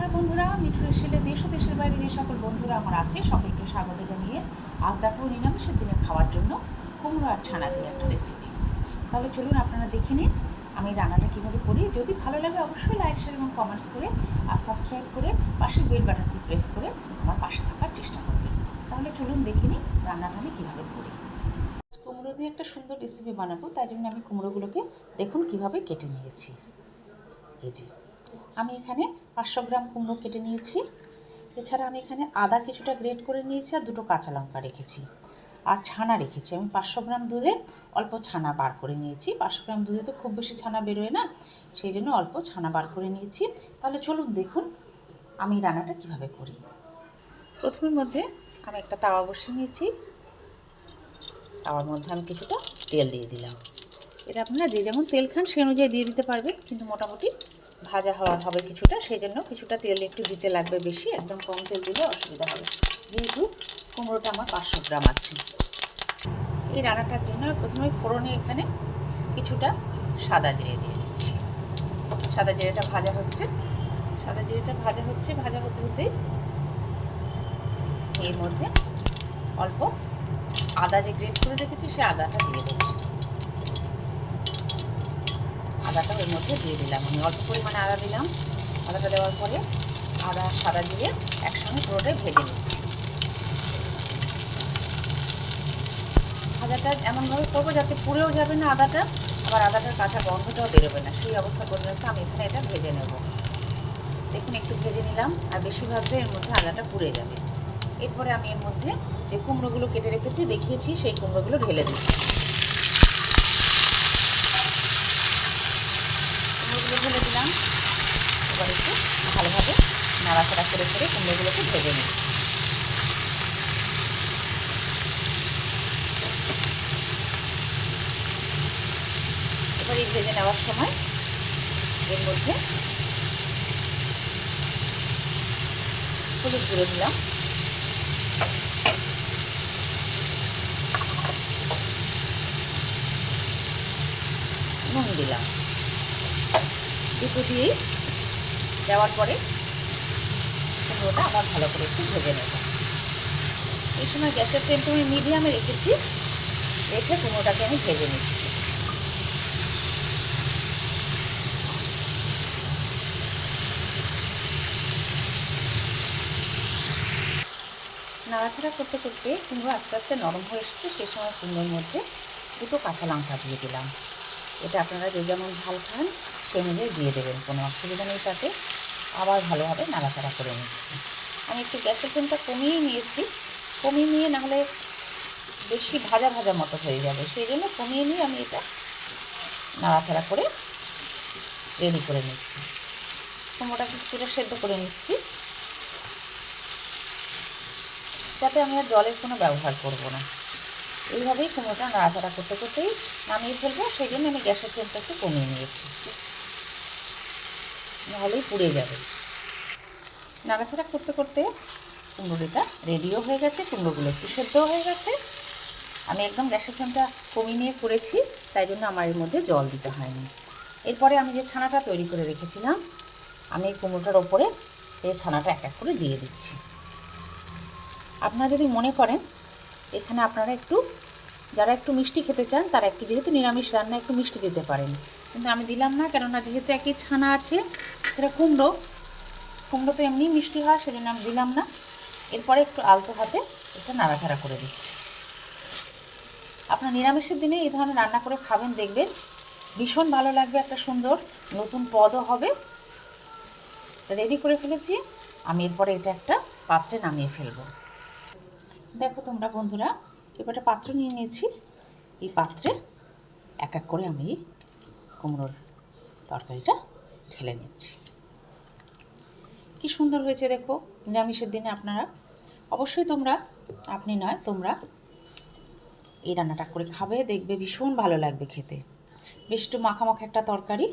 নমস্কার বন্ধুরা মিঠুর এসেলে দেশ ও দেশের বাইরে যে সকল বন্ধুরা আমার আছে, সকলকে স্বাগত জানিয়ে আজ দেখো নিরামিষের দিনে খাওয়ার জন্য কুমড়ো আর ছানা দিয়ে একটা রেসিপি তাহলে চলুন আপনারা দেখে নিন আমি রান্নাটা কীভাবে করি। যদি ভালো লাগে অবশ্যই লাইক শেয়ার এবং কমেন্টস করে আর সাবস্ক্রাইব করে পাশের বেল বাটনটি প্রেস করে আমার পাশে থাকার চেষ্টা করবেন তাহলে চলুন দেখে নিন রান্নাটা আমি কীভাবে করি। কুমড়ো দিয়ে একটা সুন্দর রেসিপি বানাবো, তাই জন্য আমি কুমড়োগুলোকে দেখুন কীভাবে কেটে নিয়েছি। এই যে। আমি এখানে পাঁচশো গ্রাম কুমড়ো কেটে নিয়েছি। এছাড়া আমি এখানে আদা কিছুটা গ্রেট করে নিয়েছি আর দুটো কাঁচা লঙ্কা রেখেছি আর ছানা রেখেছি। আমি পাঁচশো গ্রাম দুধে অল্প ছানা বার করে নিয়েছি। পাঁচশো গ্রাম দুধে তো খুব বেশি ছানা বেরোয় না, সেই জন্য অল্প ছানা বার করে নিয়েছি। তাহলে চলুন দেখুন আমি রান্নাটা কীভাবে করি। প্রথমের মধ্যে আমি একটা তাওয়া বসিয়ে নিয়েছি। তাওয়ার মধ্যে আমি কিছুটা তেল দিয়ে দিলাম। এটা আপনারা যে যেমন তেল খান সে অনুযায়ী দিয়ে দিতে পারবেন, কিন্তু মোটামুটি ভাজা হওয়ার হবে কিছুটা সেই জন্য কিছুটা তেল একটু দিতে লাগবে বেশি, একদম কম তেল দিলে অসুবিধা হবে। যেহেতু কুমড়োটা আমার পাঁচশো গ্রাম আছে। এই রান্নাটার জন্য প্রথমে ফোড়নে এখানে কিছুটা সাদা জিরে দিয়ে দিচ্ছি। সাদা জিরেটা ভাজা হচ্ছে। সাদা জিরেটা ভাজা হচ্ছে, ভাজা হতে হতে এর মধ্যে অল্প আদা যে গ্রেট করে রেখেছি, সে আদাটা দিয়ে দেবো আদাটা ওর মধ্যে দিয়ে দিলাম। আমি অল্প পরিমাণে আদা দিলাম। আদাটা দেওয়ার পরে আদা, সাদা দিয়ে একসঙ্গে পুরোটাই ভেজে নিচ্ছি। ভাজাটা এমনভাবে করব যাতে পুড়েও যাবে না আদাটা, আবার আদাটার কাঁচা গন্ধটাও বেরোবে না। সেই অবস্থা পর্যন্ত আমি এখানে এটা ভেজে নেব। দেখুন, একটু ভেজে নিলাম, আর বেশি ভাজলে এর মধ্যে আদাটা পুড়ে যাবে। এরপরে আমি এর মধ্যে যে কুমড়োগুলো কেটে রেখেছি, দেখিয়েছি, সেই কুমড়োগুলো ঢেলে দিচ্ছি কুমড়োগুলো ঢেলে দিলাম এবার একটু ভালোভাবে নাড়াচাড়া করে করে কুমড়োগুলোকে ভেজে নিচ্ছি এবার এই ভেজে নেওয়ার সময় এর মধ্যে হলুদ গুঁড়ো দিলাম। নুন দিলাম। দুটো দিয়ে দেওয়ার পরে কুমড়োটা আবার ভালো করে একটু ভেজে নেব। এই সময় গ্যাসের ফ্লেমটা আমি মিডিয়ামে রেখেছি। রেখে কুমড়োটাকে আমি ভেজে নিচ্ছি। নাড়াচাড়া করতে করতে কুমড়ো আস্তে আস্তে নরম হয়ে এসেছে। সেই সময় কুমড়োর মধ্যে দুটো কাঁচা লঙ্কা দিয়ে দিলাম। এটা আপনারা যে যেমন ঝাল খান সে অনুযায়ী দিয়ে দেবেন। কোনো অসুবিধা নেই তাতে। আবার ভালোভাবে নাড়াচাড়া করে নিচ্ছি। আমি একটু গ্যাসের ফ্লেমটা কমিয়ে নিয়েছি। কমিয়ে নিয়ে নাহলে বেশি ভাজা ভাজা মতো হয়ে যাবে। সেই জন্য কমিয়ে নিয়ে আমি এটা নাড়াচাড়া করে রেডি করে নিচ্ছি। কুমড়োটা কিছুটা সেদ্ধ করে নিচ্ছি। যাতে আমি আর জলের কোনো ব্যবহার করব না। এইভাবেই কুমড়োটা নাড়াচাড়া করতে করতেই নামিয়ে ফেলব। সেই জন্য আমি গ্যাসের ফ্লেমটা একটু কমিয়ে নিয়েছি। নাহলেই পুড়ে যাবে। নাড়াচাড়া করতে করতে কুমড়োটা রেডিও হয়ে গেছে, কুমড়োগুলো একটু সেদ্ধও হয়ে গেছে। আমি একদম গ্যাসের ফ্লেমটা কমিয়ে নিয়ে করেছি, তাই জন্য আমার এর মধ্যে জল দিতে হয়নি। এরপরে আমি যে ছানাটা তৈরি করে রেখেছিলাম, আমি এই কুমড়োটার ওপরে এই ছানাটা এক এক করে দিয়ে দিচ্ছি। আপনারা যদি মনে করেন, এখানে আপনারা একটু যারা একটু মিষ্টি খেতে চান, তারা একটু যেহেতু নিরামিষ রান্না একটু মিষ্টি দিতে পারেন। কিন্তু আমি দিলাম না, কেননা যেহেতু একই ছানা আছে, সেটা কুমড়ো। কুমড়ো তো এমনি মিষ্টি হয়, সেজন্য আমি দিলাম না। এরপরে একটু আলতো হাতে এটা নাড়াচাড়া করে দিচ্ছি। আপনার নিরামিষের দিনে এই ধরনের রান্না করে খাবেন, দেখবেন ভীষণ ভালো লাগবে, একটা সুন্দর নতুন পদও হবে। রেডি করে ফেলেছি, আমি এরপরে এটা একটা পাত্রে নামিয়ে ফেলব। দেখো তোমরা বন্ধুরা এবারে পাত্র নিয়ে নিয়েছি। এই পাত্রে এক এক করে আমি কুমড়োর তরকারিটা ঢেলে নিচ্ছি। কি সুন্দর হয়েছে দেখো, নিরামিষের দিনে আপনারা, অবশ্যই তোমরা, আপনি নয়, তোমরা এই রান্নাটা করে খাবে, দেখবে ভীষণ ভালো লাগবে খেতে। বেশ একটু মাখামাখা একটা তরকারি।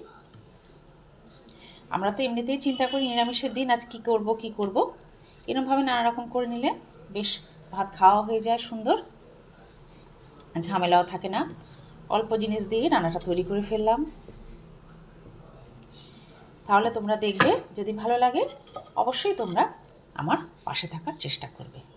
আমরা তো এমনিতেই চিন্তা করি নিরামিষের দিন, আজ কী করব, কি করব? এরকমভাবে নানা রকম করে নিলে বেশ ভাত খাওয়া হয়ে যায় সুন্দর। ঝামেলাও থাকে না। অল্প জিনিস দিয়ে রান্নাটা তৈরি করে ফেললাম। তাহলে তোমরা দেখবে, যদি ভালো লাগে, অবশ্যই তোমরা আমার পাশে থাকার চেষ্টা করবে।